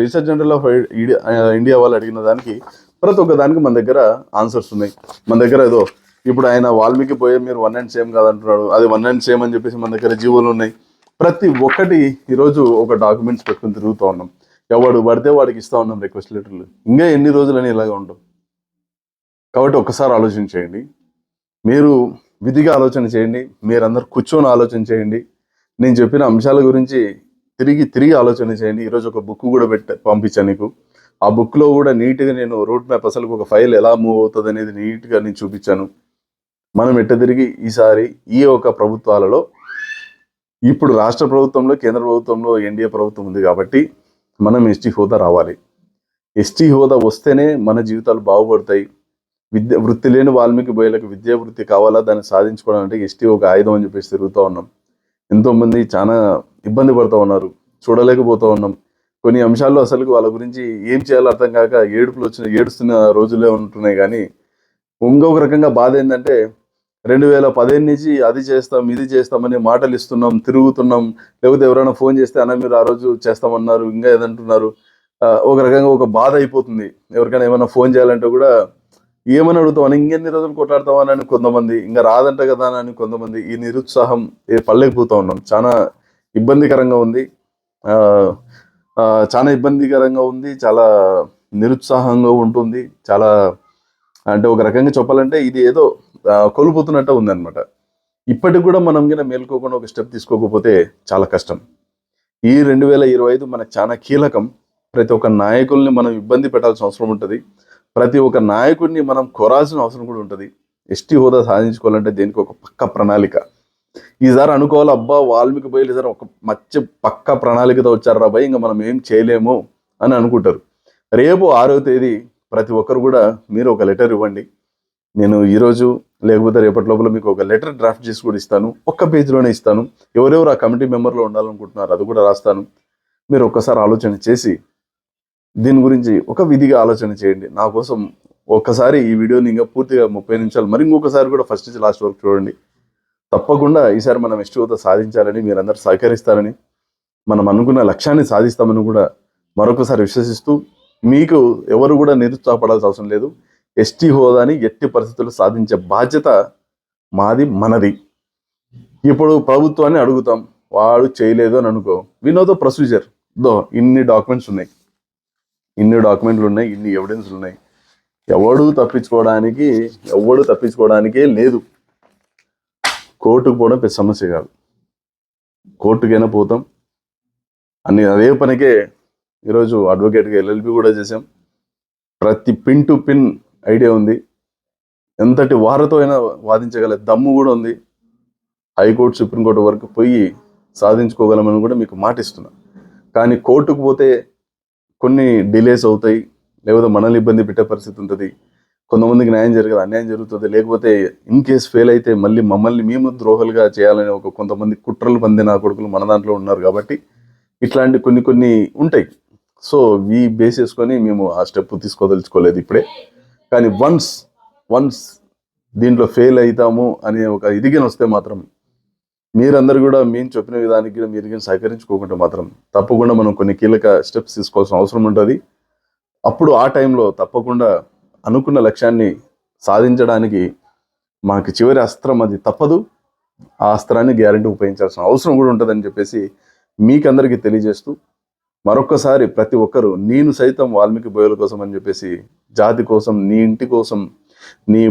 research general of India India వాళ్ళు అడిగిన దానికి ప్రతి ఒక్క దానికి మన దగ్గర ఆన్సర్స్ ఉన్నాయి. మన దగ్గర ఏదో ఇప్పుడు ఆయన వాల్మీకి పోయే మీరు వన్ అండ్ సేమ్ కాదంటున్నాడు అది వన్ అండ్ సేమ్ అని చెప్పేసి మన దగ్గర జీవోలు ఉన్నాయి. ప్రతి ఒక్కటి ఈరోజు ఒక డాక్యుమెంట్స్ పెట్టుకుని తిరుగుతూ ఉన్నాం. ఎవడు పడితే వాడికి ఇస్తా ఉన్నాం రిక్వెస్ట్ లెటర్లు ఇంకా ఎన్ని రోజులని ఇలాగ ఉండవు కాబట్టి ఒక్కసారి ఆలోచన చేయండి. మీరు విధిగా ఆలోచన చేయండి. మీరందరూ కూర్చొని ఆలోచన చేయండి. నేను చెప్పిన అంశాల గురించి తిరిగి తిరిగి ఆలోచన చేయండి. ఈరోజు ఒక బుక్ కూడా పెట్ట పంపించాను నీకు. ఆ బుక్లో కూడా నీట్గా నేను రూట్ మ్యాప్ అసలు ఒక ఫైల్ ఎలా మూవ్ అవుతుంది అనేది నీట్గా నేను చూపించాను. మనం ఎట్ట తిరిగి ఈసారి ఈ ఒక ప్రభుత్వాలలో ఇప్పుడు రాష్ట్ర ప్రభుత్వంలో కేంద్ర ప్రభుత్వంలో ఎన్డీఏ ప్రభుత్వం ఉంది కాబట్టి మనం ఎస్టీ హోదా రావాలి. ఎస్టీ హోదా వస్తేనే మన జీవితాలు బాగుపడతాయి. విద్య వృత్తి లేని వాల్మీకి బయలకు విద్యా వృత్తి కావాలా? దాన్ని సాధించుకోవడం అంటే ఎస్టీ ఒక ఆయుధం అని చెప్పేసి తిరుగుతూ ఉన్నాం. ఎంతోమంది చాలా ఇబ్బంది పడుతూ ఉన్నారు. చూడలేకపోతూ ఉన్నాం. కొన్ని అంశాల్లో అసలు వాళ్ళ గురించి ఏం చేయాలో అర్థం కాక ఏడుపులు వచ్చిన ఏడుస్తున్న రోజులే ఉంటున్నాయి కానీ ఇంకొక రకంగా బాధ ఏంటంటే రెండు వేల పదిహేను నుంచి అది చేస్తాం ఇది చేస్తామని మాటలు ఇస్తున్నాం తిరుగుతున్నాం. లేకపోతే ఎవరైనా ఫోన్ చేస్తే అన్న మీరు ఆ రోజు చేస్తామన్నారు ఇంకా ఏదంటున్నారు? ఒక రకంగా ఒక బాధ అయిపోతుంది. ఎవరికైనా ఏమైనా ఫోన్ చేయాలంటే కూడా ఏమని అడుగుతామని ఇంకెన్ని రోజులు కొట్లాడతామని అని కొంతమంది. ఇంకా రాదంట కదా అని కొంతమంది. ఈ నిరుత్సాహం పల్లెకపోతూ ఉన్నాం. చాలా ఇబ్బందికరంగా ఉంది. చాలా ఇబ్బందికరంగా ఉంది. చాలా నిరుత్సాహంగా ఉంటుంది. చాలా అంటే ఒక రకంగా చెప్పాలంటే ఇది ఏదో కోల్పోతున్నట్టు ఉందన్నమాట. ఇప్పటికి కూడా మనం కింద మేల్కోకుండా ఒక స్టెప్ తీసుకోకపోతే చాలా కష్టం. ఈ రెండు వేల ఇరవై ఐదు మనకు చాలా కీలకం. ప్రతి ఒక్క నాయకుల్ని మనం ఇబ్బంది పెట్టాల్సిన అవసరం ఉంటుంది. ప్రతి ఒక్క నాయకుడిని మనం కోరాల్సిన అవసరం కూడా ఉంటుంది. ఎస్టీ హోదా సాధించుకోవాలంటే దీనికి ఒక పక్క ప్రణాళిక? ఈసారి అనుకోవాలి అబ్బా వాల్మీకి బయలు ఈసారి ఒక మంచి పక్క ప్రణాళికతో వచ్చారు రా ఇంకా మనం ఏం చేయలేము అని అనుకుంటారు. రేపు ఆరో తేదీ ప్రతి ఒక్కరు కూడా మీరు ఒక లెటర్ ఇవ్వండి. నేను ఈరోజు లేకపోతే రేపటి లోపల మీకు ఒక లెటర్ డ్రాఫ్ట్ చేసి కూడా ఇస్తాను. ఒక్క పేజీలోనే ఇస్తాను. ఎవరెవరు ఆ కమిటీ మెంబర్లో ఉండాలనుకుంటున్నారు అది కూడా రాస్తాను. మీరు ఒక్కసారి ఆలోచన చేసి దీని గురించి ఒక విధిగా ఆలోచన చేయండి. నా కోసం ఒక్కసారి ఈ వీడియోని ఇంకా పూర్తిగా ముప్పై నిమిషాలు మరి ఇంకొకసారి కూడా ఫస్ట్ నుంచి లాస్ట్ వరకు చూడండి. తప్పకుండా ఈసారి మనం ఎస్టీఓతో సాధించాలని మీరందరూ సహకరిస్తారని మనం అనుకున్న లక్ష్యాన్ని సాధిస్తామని కూడా మరొకసారి విశ్వసిస్తూ మీకు ఎవరు కూడా నిరుత్సాహపడాల్సిన అవసరం లేదు. ఎస్టీ హోదాని ఎట్టి పరిస్థితులు సాధించే బాధ్యత మాది మనది. ఇప్పుడు ప్రభుత్వాన్ని అడుగుతాం వాడు చేయలేదు అని అనుకో. వినోద ప్రొసీజర్ దో ఇన్ని డాక్యుమెంట్స్ ఉన్నాయి. ఇన్ని డాక్యుమెంట్లు ఉన్నాయి ఇన్ని ఎవిడెన్స్లు ఉన్నాయి. ఎవడు తప్పించుకోవడానికి ఎవడు తప్పించుకోవడానికే లేదు. కోర్టుకు పోవడం పెద్ద సమస్య కాదు. కోర్టుకైనా పోతాం. అన్ని అదే పనికే ఈరోజు అడ్వకేట్గా ఎల్ఎల్బి కూడా చేసాం ప్రతి పిన్ టు పిన్ ఐడియా ఉంది. ఎంతటి వారితో అయినా వాదించగల దమ్ము కూడా ఉంది. హైకోర్టు సుప్రీంకోర్టు వరకు పోయి సాధించుకోగలమని కూడా మీకు మాటిస్తున్నా కానీ కోర్టుకు పోతే కొన్ని డిలేస్ అవుతాయి. లేకపోతే మనల్ని ఇబ్బంది పెట్టే పరిస్థితి ఉంటుంది. కొంతమందికి న్యాయం జరగదు అన్యాయం జరుగుతుంది. లేకపోతే ఇన్ కేస్ ఫెయిల్ అయితే మళ్ళీ మమ్మల్ని మేము ద్రోహలుగా చేయాలని ఒక కొంతమంది కుట్రలు పొందిన కొడుకులు మన దాంట్లో ఉన్నారు కాబట్టి ఇట్లాంటి కొన్ని కొన్ని ఉంటాయి. సో ఈ బేస్ చేసుకొని మేము ఆ స్టెప్ తీసుకోదలుచుకోలేదు ఇప్పుడే. కానీ వన్స్ వన్స్ దీంట్లో ఫెయిల్ అవుతాము అనే ఒక ఇదిగిన వస్తే మాత్రం మీరందరూ కూడా మేము చెప్పిన విధానికి కూడా మీరు కానీ సహకరించుకోకుండా మాత్రం తప్పకుండా మనం కొన్ని కీలక స్టెప్స్ తీసుకోవాల్సిన అవసరం ఉంటుంది. అప్పుడు ఆ టైంలో తప్పకుండా అనుకున్న లక్ష్యాన్ని సాధించడానికి మనకి చివరి అస్త్రం అది తప్పదు. ఆ అస్త్రాన్ని గ్యారంటీ ఉపయోగించాల్సిన అవసరం కూడా ఉంటుందని చెప్పేసి మీకందరికీ తెలియజేస్తూ మరొక్కసారి ప్రతి ఒక్కరూ నేను సైతం వాల్మీకి బోయల కోసం అని చెప్పేసి జాతి కోసం నీ ఇంటి కోసం నీ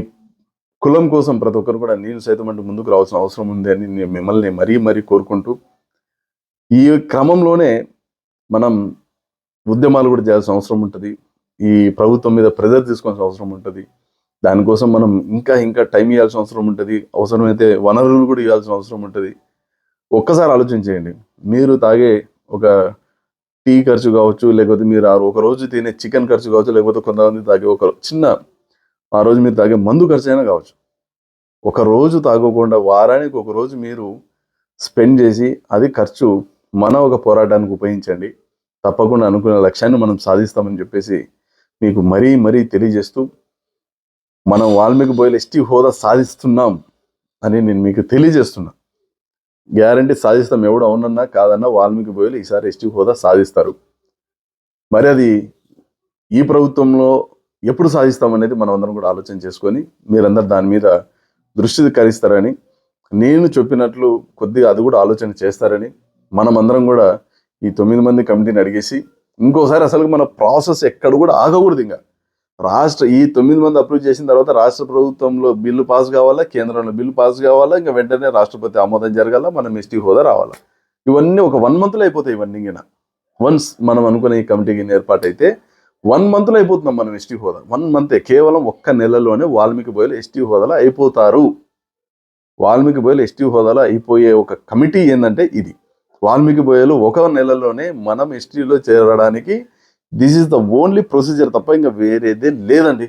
కులం కోసం ప్రతి ఒక్కరు కూడా నేను సైతం అంటూ ముందుకు రావాల్సిన అవసరం ఉంది అని నేను మిమ్మల్ని మరీ మరీ కోరుకుంటూ ఈ క్రమంలోనే మనం ఉద్యమాలు కూడా చేయాల్సిన అవసరం ఉంటుంది. ఈ ప్రభుత్వం మీద ప్రెజర్ తీసుకోవాల్సిన అవసరం ఉంటుంది. దానికోసం మనం ఇంకా ఇంకా టైం ఇవ్వాల్సిన అవసరం ఉంటుంది. అవసరమైతే వనరులు కూడా ఇవ్వాల్సిన అవసరం ఉంటుంది. ఒక్కసారి ఆలోచించేయండి. మీరు తాగే ఒక టీ ఖర్చు కావచ్చు లేకపోతే మీరు ఆ ఒక రోజు తినే చికెన్ ఖర్చు కావచ్చు లేకపోతే కొంతమంది తాగే ఒక చిన్న ఆ రోజు మీరు తాగే మందు ఖర్చు అయినా కావచ్చు. ఒక రోజు తాగకుండా వారానికి ఒక రోజు మీరు స్పెండ్ చేసి అది ఖర్చు మన ఒక పోరాటానికి ఉపయోగించండి. తప్పకుండా అనుకున్న లక్ష్యాన్ని మనం సాధిస్తామని చెప్పేసి మీకు మరీ మరీ తెలియజేస్తూ మనం వాల్మీకి బోయలు ఎస్టీ హోదా సాధిస్తున్నాం అని నేను మీకు తెలియజేస్తున్నా. గ్యారంటీ సాధిస్తాం ఎవడు అవునన్నా కాదన్నా వాల్మీకి బోయలు ఈసారి ఎస్టీ హోదా సాధిస్తారు. మరి అది ఈ ప్రభుత్వంలో ఎప్పుడు సాధిస్తాం అనేది మనం అందరం కూడా ఆలోచన చేసుకొని మీరందరూ దాని మీద దృష్టి కరిస్తారని నేను చెప్పినట్లు కొద్దిగా అది కూడా ఆలోచన చేస్తారని మనమందరం కూడా ఈ తొమ్మిది మంది కమిటీని అడిగేసి ఇంకోసారి అసలు మన ప్రాసెస్ ఎక్కడ కూడా ఆగకూడదు ఇంకా. రాష్ట్ర ఈ తొమ్మిది మంది అప్రూవ్ చేసిన తర్వాత రాష్ట్ర ప్రభుత్వంలో బిల్లు పాస్ కావాలా? కేంద్రంలో బిల్లు పాస్ కావాలా? ఇంకా వెంటనే రాష్ట్రపతి ఆమోదం జరగాల? మనం ఎస్టీ హోదా రావాలా? ఇవన్నీ ఒక వన్ మంత్లో అయిపోతాయి ఇవన్నీ ఇంకా వన్స్ మనం అనుకునే ఈ కమిటీకి ఏర్పాటైతే వన్ మంత్లో అయిపోతున్నాం మనం ఎస్టీ హోదా. వన్ మంతే కేవలం ఒక్క నెలలోనే వాల్మీకి బోయలు ఎస్టీ హోదాలో అయిపోతారు. వాల్మీకి బోయలు ఎస్టీ హోదాలో అయిపోయే ఒక కమిటీ ఏంటంటే ఇది. వాల్మీకి బోయలు ఒక నెలలోనే మనం ఎస్టీలో చేరడానికి this is the only procedure తప్ప ఇంకా వేరేదే లేదండి.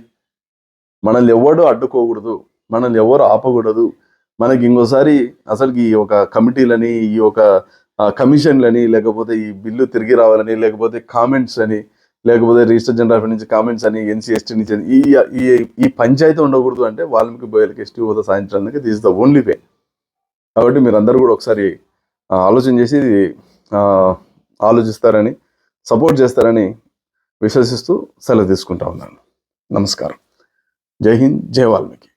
మనల్ని ఎవడు అడ్డుకోకూడదు మనల్ని ఎవరు ఆపకూడదు. మనకి ఇంకోసారి అసలుకి ఈ ఒక కమిటీలని ఈ ఒక కమిషన్లని లేకపోతే ఈ బిల్లు తిరిగి రావాలని లేకపోతే కామెంట్స్ అని లేకపోతే రిజిస్టర్ జనరల్ నుంచి కామెంట్స్ అని ఎన్సీఎస్టీ నుంచి అని, ఈ ఈ ఈ పంచాయతీ ఉండకూడదు అంటే వాల్మీకి బోయలకి ఎస్టీ హోదా సాధించడానికి this is the only way కాబట్టి మీరు అందరూ కూడా ఒకసారి ఆలోచన చేసి ఆలోచిస్తారని సపోర్ట్ చేస్తారని విశ్వసిస్తూ సెలవు తీసుకుంటా ఉన్నాను. నమస్కారం. జై హింద్ జై వాల్మీకి.